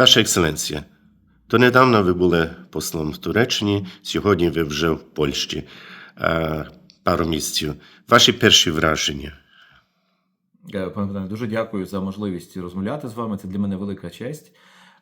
Ваша екселенція, то недавно ви були послом в Туреччині, сьогодні ви вже в Польщі. Е, Пару місяців. Ваші перші враження. Е, Пане Богдане, дуже дякую за можливість розмовляти з вами. Це для мене велика честь.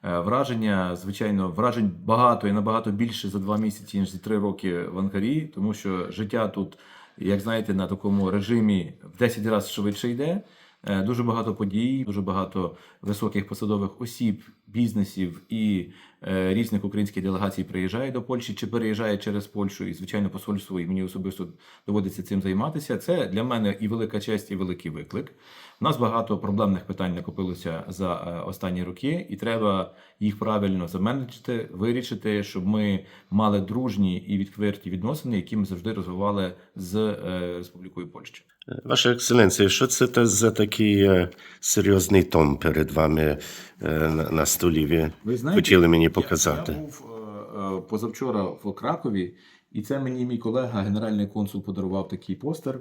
Е, Враження, звичайно, вражень багато і набагато більше за два місяці, ніж за три роки в Анкарі, тому що життя тут, як знаєте, на такому режимі в 10 разів швидше йде. Е, Дуже багато подій, дуже багато високих посадових осіб, бізнесів і різних українських делегацій приїжджає до Польщі чи переїжджає через Польщу, і звичайно, посольство, і мені особисто доводиться цим займатися. Це для мене і велика честь, і великий виклик. У нас багато проблемних питань накопилося за е, останні роки, і треба їх правильно заменеджити, вирішити, щоб ми мали дружні і відкриті відносини, які ми завжди розвивали з е, Республікою Польща. Е, Ваша екселенція, що це за такий е, серйозний том перед вами е, на, столі? Ви знаєте, хотіли мені показати? Я, був е, е, позавчора в Кракові, і це мені мій колега, генеральний консул, подарував такий постер,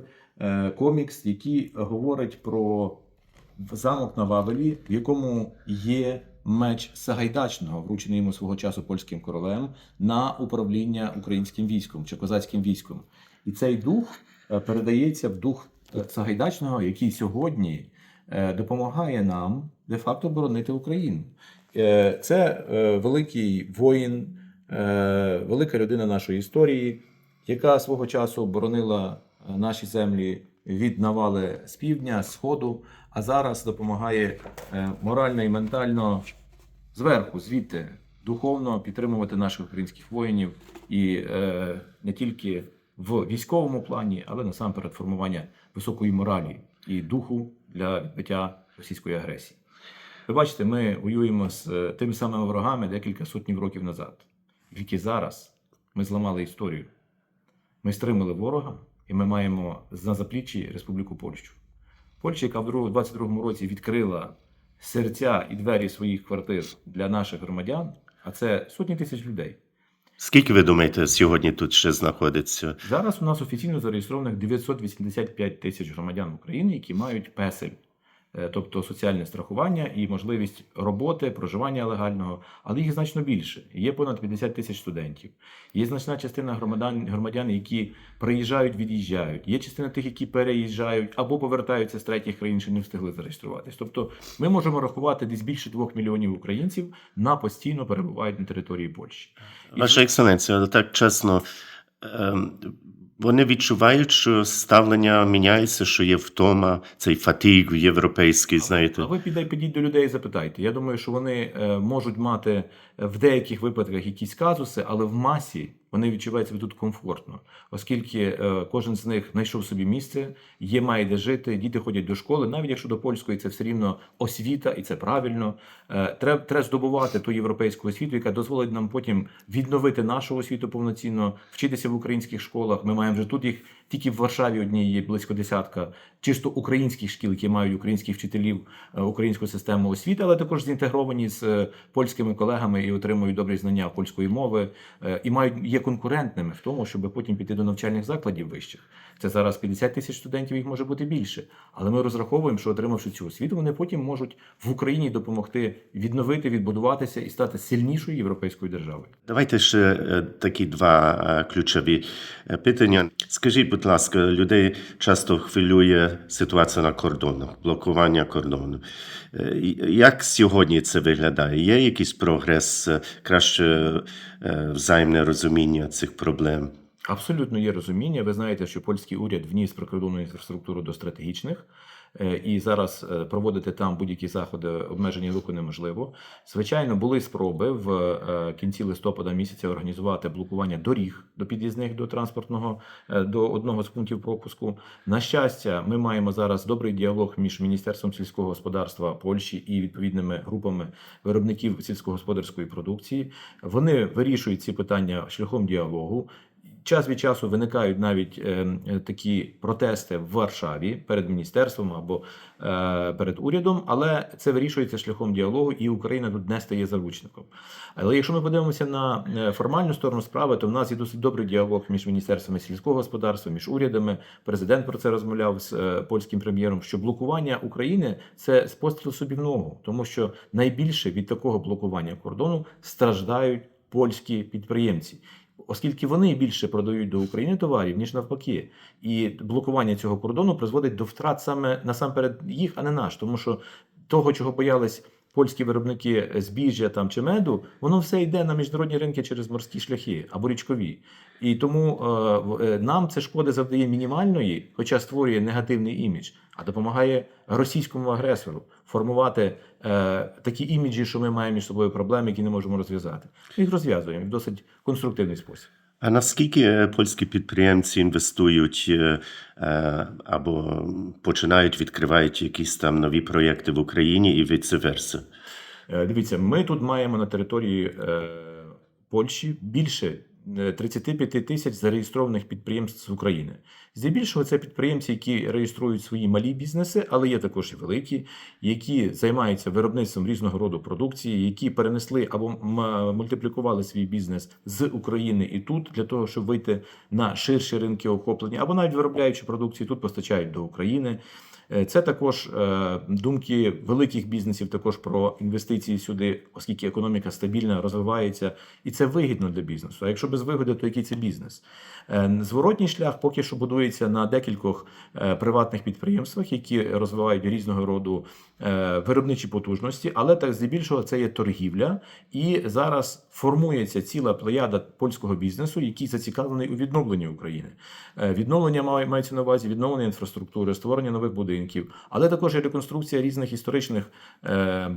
комікс, який говорить про замок на Вавелі, в якому є меч Сагайдачного, вручений йому свого часу польським королем на управління українським військом чи козацьким військом. І цей дух передається в дух Сагайдачного, який сьогодні допомагає нам де-факто боронити Україну. Е, Це е, великий воїн, е, велика людина нашої історії, яка свого часу боронила е, наші землі від навали з півдня, сходу, а зараз допомагає е, морально і ментально зверху, звідти, духовно підтримувати наших українських воїнів і е, не тільки в військовому плані, але насамперед формування високої моралі і духу для відбиття російської агресії. Ви бачите, ми воюємо з е, тими самими ворогами декілька сотнів років назад. Тільки зараз ми зламали історію. Ми стримали ворога, і ми маємо на запліччі Республіку Польщу. Польща, яка в 22-му році відкрила серця і двері своїх квартир для наших громадян, а це сотні тисяч людей. Скільки ви думаєте, сьогодні тут ще знаходиться? Зараз у нас офіційно зареєстрованих 985 тисяч громадян України, які мають песель, тобто соціальне страхування і можливість роботи, проживання легального, але їх значно більше. Є понад 50 тисяч студентів. Є значна частина громадян, громадян, які приїжджають, від'їжджають. Є частина тих, які переїжджають або повертаються з третіх країн, що не встигли зареєструватись. Тобто, ми можемо рахувати десь більше 2 мільйонів українців на постійно перебувають на території Польщі. Ваша екселенція, так чесно, ем, вони відчувають, що ставлення міняється, що є втома, цей фатіг європейський, знаєте. А ви піде- підіть до людей і запитайте. Я думаю, що вони е, можуть мати е, в деяких випадках якісь казуси, але в масі вони відчувають себе тут комфортно, оскільки е, кожен з них знайшов собі місце, є має де жити, діти ходять до школи. Навіть якщо до польської це все рівно освіта, і це правильно. Е, Треба, треба здобувати ту європейську освіту, яка дозволить нам потім відновити нашу освіту повноцінно, вчитися в українських школах. Ми маємо вже тут їх тільки в Варшаві одній є близько десятка чисто українських шкіл, які мають українських вчителів, е, українську систему освіти, але також зінтегровані з е, польськими колегами і отримують добрі знання польської мови, е, і мають є конкурентними в тому, щоб потім піти до навчальних закладів вищих. Це зараз 50 тисяч студентів, їх може бути більше. Але ми розраховуємо, що отримавши цю освіту, вони потім можуть в Україні допомогти відновити, відбудуватися і стати сильнішою європейською державою. Давайте ще такі два ключові питання. Скажіть, будь ласка, людей часто хвилює ситуація на кордонах, блокування кордону. Е, Як сьогодні це виглядає? Є якийсь прогрес, е, краще е, взаємне розуміння цих проблем? Абсолютно є розуміння. Ви знаєте, що польський уряд вніс прикордонну інфраструктуру до стратегічних. Е, І зараз е, проводити там будь-які заходи обмеження руху неможливо. Звичайно, були спроби в е, кінці листопада місяця організувати блокування доріг до під'їзних до транспортного до одного з пунктів пропуску. На щастя, ми маємо зараз добрий діалог між міністерством сільського господарства Польщі і відповідними групами виробників сільськогосподарської продукції. Вони вирішують ці питання шляхом діалогу. Час від часу виникають навіть е, е, такі протести в Варшаві перед міністерством або е, перед урядом, але це вирішується шляхом діалогу, і Україна тут не стає заручником. Але якщо ми подивимося на е, формальну сторону справи, то в нас є досить добрий діалог між міністерствами сільського господарства, між урядами. Президент про це розмовляв з польським прем'єром. Що блокування України це постріл собі в ногу, тому що найбільше від такого блокування кордону страждають польські підприємці. Оскільки вони більше продають до України товарів, ніж навпаки, і блокування цього кордону призводить до втрат саме насамперед їх, а не наш, тому що того, чого боялись польські виробники збіжжя там чи меду, воно все йде на міжнародні ринки через морські шляхи або річкові. І тому е, е, нам це шкоди завдає мінімальної, хоча створює негативний імідж, а допомагає російському агресору формувати е, такі іміджі, що ми маємо між собою проблеми, які не можемо розв'язати. Їх розв'язуємо в досить конструктивний спосіб. А наскільки е, польські підприємці інвестують е, е, або починають відкривають якісь там нові проєкти в Україні і? Е, Дивіться, ми тут маємо на території Польщі більше 35 тисяч зареєстрованих підприємств з України. Здебільшого це підприємці, які реєструють свої малі бізнеси, але є також і великі, які займаються виробництвом різного роду продукції, які перенесли або мультиплікували свій бізнес з України і тут для того, щоб вийти на ширші ринки охоплення, або навіть виробляючи продукцію, тут постачають до України. Е, Це також е, думки великих бізнесів, також про інвестиції сюди, оскільки економіка стабільна, розвивається, і це вигідно для бізнесу. А якщо без вигоди, то який це бізнес? Е, Зворотній шлях поки що будується на декількох е, приватних підприємствах, які розвивають різного роду е, виробничі потужності, але так здебільшого це є торгівля, і зараз формується ціла плеяда польського бізнесу, який зацікавлений у відновленні України. Відновлення мається на увазі відновлення інфраструктури, створення нових будинків, але також і реконструкція різних історичних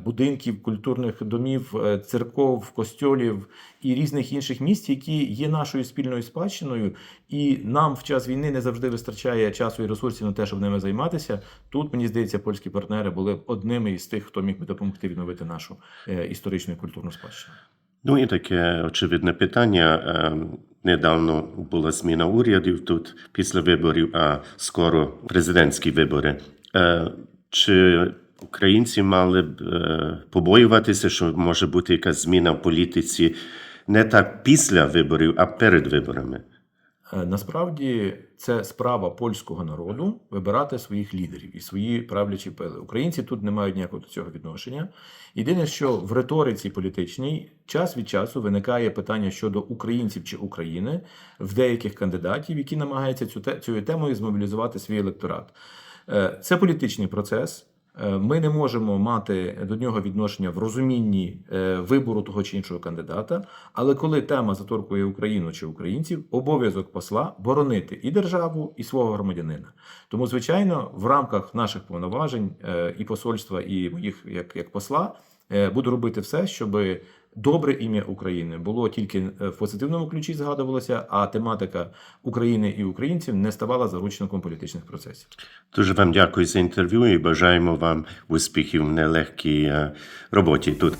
будинків, культурних домів, церков, костьолів і різних інших місць, які є нашою спільною спадщиною, і нам в час війни не завжди вистачає часу і ресурсів на те, щоб ними займатися. Тут мені здається, польські партнери були одними із тих, хто міг би допомогти відновити нашу е, історичну і культурну спадщину. Ну і таке очевидне питання. Е, Недавно була зміна урядів тут після виборів, а скоро президентські вибори. Е, Чи українці мали б е, побоюватися, що може бути якась зміна в політиці не так після виборів, а перед виборами? Е, Насправді це справа польського народу вибирати своїх лідерів і свої правлячі пили. Українці тут не мають ніякого до цього відношення. Єдине, що в риториці політичній час від часу виникає питання щодо українців чи України в деяких кандидатів, які намагаються цю цією темою змобілізувати свій електорат. Е, Це політичний процес. Е, Ми не можемо мати до нього відношення в розумінні е, вибору того чи іншого кандидата. Але коли тема заторкує Україну чи українців, обов'язок посла боронити і державу, і свого громадянина. Тому, звичайно, в рамках наших повноважень е, і посольства, і моїх як, як посла буду робити все, щоб добре ім'я України було тільки е, в позитивному ключі згадувалося, а тематика України і українців не ставала заручником політичних процесів. Дуже вам дякую за інтерв'ю і бажаємо вам успіхів в нелегкій е, роботі тут.